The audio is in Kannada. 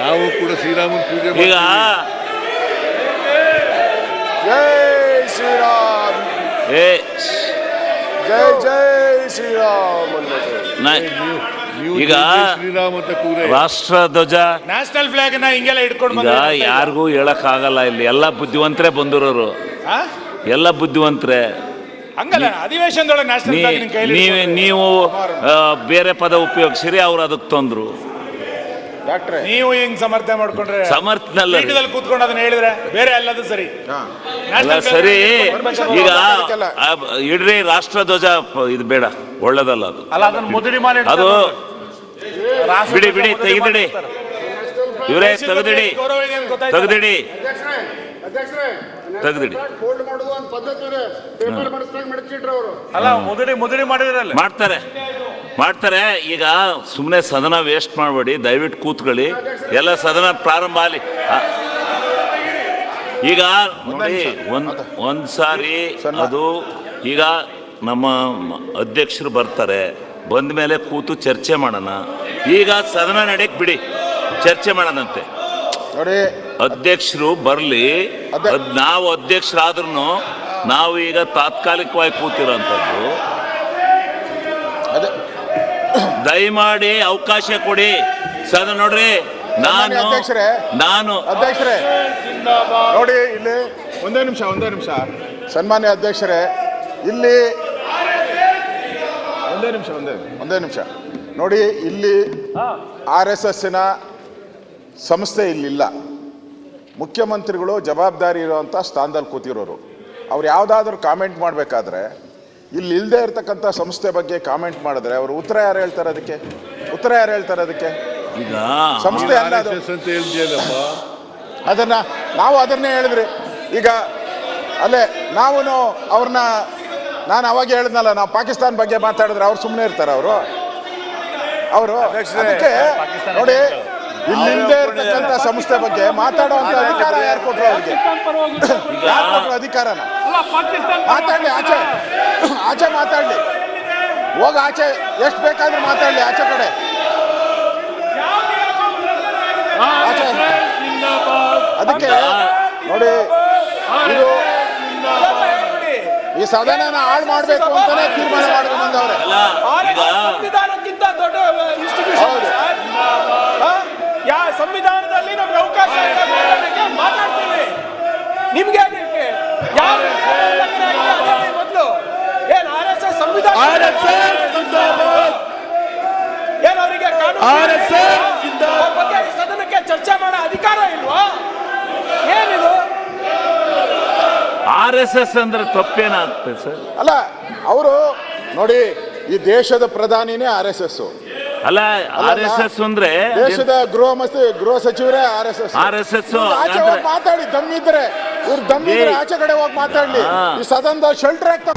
ನಾವು ಕೂಡ ಶ್ರೀರಾಮನ ಪೂಜೆ ಈಗ ಜೈ ಶ್ರೀರಾಮ್. ಏ ಜೈ ಜೈ ಶ್ರೀರಾಮ್. ಈಗ ಶ್ರೀರಾಮ ಅಂತ ರಾಷ್ಟ್ರ ಧ್ವಜ. ನ್ಯಾಷನಲ್ ಫ್ಲಾಗ್ನ ಹಿಂಗೆಲ್ಲ ಇಟ್ಕೊಂಡು ಈಗ ಯಾರಿಗೂ ಹೇಳಕ್ ಆಗಲ್ಲ ಇಲ್ಲಿ. ಎಲ್ಲ ಬುದ್ಧಿವಂತರೇ ಬಂದಿರೋರು. ಎಲ್ಲ ಬುದ್ಧಿವಂತರೇ. ಹಂಗಲ್ಲ ಅಧಿವೇಶನದೊಳಗೆ ನ್ಯಾಷನಲ್ ಫ್ಲಾಗ್ ನೀವು ಬೇರೆ ಪದ ಉಪಯೋಗಿಸಿರಿ ಅವ್ರು ಅದಕ್ಕೆ ತಂದ್ರು. ಡಾಕ್ಟ್ರೆ. ನೀವು ಹಿಂಗ್ ಸಮರ್ಥನೆ ಮಾಡ್ಕೊಂಡ್ರೆ ಸಮರ್ಥನಲ್ಲ ರೀ. ಪೀಠದಲ್ಲಿ ಕೂತ್ಕೊಂಡು ಅದನ್ನ ಹೇಳಿದ್ರೆ ಬೇರೆ ಅಲ್ಲದು ಸರಿ. ಹಾ. ಅಲ್ಲ National ಸರಿ. ಈಗ ಆ, ಇಡ್ರಿ ರಾಷ್ಟ್ರ ಧ್ವಜ ಪ- ಇದು ಬೇಡ ಒಳ್ಳೇದಲ್ಲ ಅದು. ಅಲ್ಲ ಅದನ್ನ ಮುದುಡಿ ಮಾಡಿ ಅದು ಬಿಡಿ ಬಿಡಿ ತೆಗೆದಿಡಿ ಇವರೇ ತೆಗೆದಿಡಿ. ಗೌರವ ಇದೆ ಅಂತ ಗೊತ್ತಾಯ್ತಲ್ಲ? ತೆಗೆದಿಡಿ. ತೆಗೆದಿಡಿ. ಫೋಲ್ಡ್ ಮಾಡೋದು ಒಂದು ಪದ್ಧತಿ ಇದೆ ಪೇಪರ್ ಮಾಡಿಸ್ದಂಗೆ ಮಡಚಿಟ್ರು ಅವರು ಅಲ್ಲ ಮುದುಡಿ ಮುದುಡಿ ಮಾಡಿದ್ರಲ್ಲ. ಮಾಡ್ತಾರೆ. ಮಾಡ್ತಾರೆ. ಈಗ ಸುಮ್ಮನೆ ಸದನ ವೇಸ್ಟ್ ಮಾಡಬೇಡಿ ದಯವಿಟ್ಟು ಕೂತ್ಕೊಳ್ಳಿ. ಎಲ್ಲ ಸದನ ಪ್ರಾರಂಭ ಆಗಲಿ. ಈಗ ನೋಡಿ ಒಂದ್ ಒಂದು ಸಾರಿ ಅದು ಈಗ ನಮ್ಮ ಅಧ್ಯಕ್ಷರು ಬರ್ತಾರೆ. ಬಂದ ಮೇಲೆ ಕೂತು ಚರ್ಚೆ ಮಾಡೋಣ. ಈಗ ಸದನ ನಡೆಯಕ್ಕೆ ಬಿಡಿ. ಚರ್ಚೆ ಮಾಡೋಣಂತೆ. ನೋಡಿ. ಅಧ್ಯಕ್ಷರು ಬರಲಿ. ಅದೇ- ನಾವು ಅಧ್ಯಕ್ಷರಾದ್ರೂ ನಾವು ಈಗ ತಾತ್ಕಾಲಿಕವಾಗಿ ಕೂತಿರೋಂಥದ್ದು. ದಯಮಾಡಿ ಅವಕಾಶ ಕೊಡಿ. ಸರ್ ನೋಡ್ರಿ ನಾನು ಅಧ್ಯಕ್ಷರೇ. ನಾನು ಅಧ್ಯಕ್ಷರೇ ನೋಡಿ ಇಲ್ಲಿ ಒಂದೇ ನಿಮಿಷ ಒಂದೇ ನಿಮಿಷ. ಸನ್ಮಾನ್ಯ ಅಧ್ಯಕ್ಷರೇ ಇಲ್ಲಿ ಒಂದೇ ನಿಮಿಷ ಒಂದೇ ಒಂದೇ ನಿಮಿಷ. ನೋಡಿ ಇಲ್ಲಿ ಆರ್ ಎಸ್ ಎಸ್ಸಿನ ಸಂಸ್ಥೆ ಇಲ್ಲಿಲ್ಲ. ಮುಖ್ಯಮಂತ್ರಿಗಳು ಜವಾಬ್ದಾರಿ ಇರುವಂಥ ಸ್ಥಾನದಲ್ಲಿ ಕೂತಿರೋರು. ಅವ್ರು ಯಾವುದಾದ್ರೂ ಕಾಮೆಂಟ್ ಮಾಡಬೇಕಾದ್ರೆ ಇಲ್ಲಿ ಇಲ್ಲದೆ ಇರತಕ್ಕಂಥ ಸಂಸ್ಥೆ ಬಗ್ಗೆ ಕಾಮೆಂಟ್ ಮಾಡಿದ್ರೆ ಅವರು ಉತ್ತರ ಯಾರು ಹೇಳ್ತಾರೆ ಅದಕ್ಕೆ? ಉತ್ತರ ಯಾರು ಹೇಳ್ತಾರೆ ಅದಕ್ಕೆ? ಈಗ ಸಂಸ್ಥೆ ಅಲ್ಲ ಅದು. RSS ಅಂತ ಹೇಳ್ತೀಯಲ್ಲಪ್ಪ ಅದನ್ನ ನಾವು ಅದನ್ನೇ ಹೇಳಿದ್ರಿ. ಈಗ ಅಲ್ಲೇ ನಾವು ಅವ್ರನ್ನ ನಾನು ಅವಾಗ ಹೇಳಿದ್ನಲ್ಲ ನಾವು ಪಾಕಿಸ್ತಾನ ಬಗ್ಗೆ ಮಾತಾಡಿದ್ರೆ ಅವ್ರು ಸುಮ್ಮನೆ ಇರ್ತಾರೆ ಅವರು. ಅವರು ಅದಕ್ಕೆ ನೋಡಿ ಇಲ್ಲಿಂದೇ ಇರ್ತಕ್ಕಂಥ ಸಂಸ್ಥೆ ಬಗ್ಗೆ ಮಾತಾಡುವಂತ ಅಧಿಕಾರ ಯಾರು ಕೊಟ್ರು ಅವ್ರಿಗೆ? ಯಾರು ಕೊಟ್ರು ಅಧಿಕಾರನ? ಮಾತಾಡಿ ಆಚೆ. ಆಚೆ ಮಾತಾಡಲಿ. ಹೋಗ ಆಚೆ ಎಷ್ಟು ಬೇಕಾದ್ರೂ ಮಾತಾಡಲಿ ಆಚೆ ಕಡೆ. ಆಚೆ. ಅದಕ್ಕೆ ನೋಡಿ ಇದು ಈ ಸದನ ಹಾಳು ಮಾಡಬೇಕು ಅಂತಾನೆ ತೀರ್ಮಾನ ಮಾಡ್ಕೊಂಡು ಬಂದವ್ರೆ ಈಗ ಸಂವಿಧಾನಕ್ಕಿಂತ ದೊಡ್ಡ ಇನ್ಸ್ಟಿಟ್ಯೂಷನ್ ಹೌದು. ಯಾ ಸಂವಿಧಾನದಲ್ಲಿ ನಮ್ಗೆ ಅವಕಾಶ ಮಾತಾಡ್ತೀವಿ. ನಿಮ್ಗೆ ಏನಕ್ಕೆ ಯಾವ ಉಲ್ಲಂಘನೆ ಆಗಿದೆ ಅದೇ ನೀವು ಮೊದ್ಲು ಏನ್ ಆರ್ ಎಸ್ ಎಸ್ ಸಂವಿಧಾನ ಏನ್ ಅವರಿಗೆ ಕಾನೂನು ಸದನಕ್ಕೆ ಚರ್ಚೆ ಮಾಡೋ ಅಧಿಕಾರ ಇಲ್ವಾ? ಏನಿದು? ಆರ್ ಎಸ್ ಎಸ್ ಅಂದ್ರೆ ತಪ್ಪೇನಾಗ್ತದೆ ಸರ್? ಅಲ್ಲ ಅವರು ನೋಡಿ ಈ ದೇಶದ ಪ್ರಧಾನಿನೇ ಆರ್ ಎಸ್ ಎಸ್. ಅಲ್ಲ ಆರ್ ಎಸ್ ಎಸ್ ಅಂದ್ರೆ ದೇಶದ ಗೃಹ ಮಸ್ತಿ ಗೃಹ ಸಚಿವರೇ ಆರ್ ಎಸ್ ಎಸ್. ಆರ್ ಆಚೆ ಅಂದ್ರೆ- ಹೋಗಿ ಮಾತಾಡಿ ದಮ್ಮಿದ್ರೆ. ಇವ್ರು ದಮ್ಮಿದ್ರೆ ಆಚೆ ಕಡೆ ಹೋಗಿ ಮಾತಾಡ್ಲಿ. ಈ ಸದನದ ಶೆಲ್ಟರ್ ಆಗ್ತಾ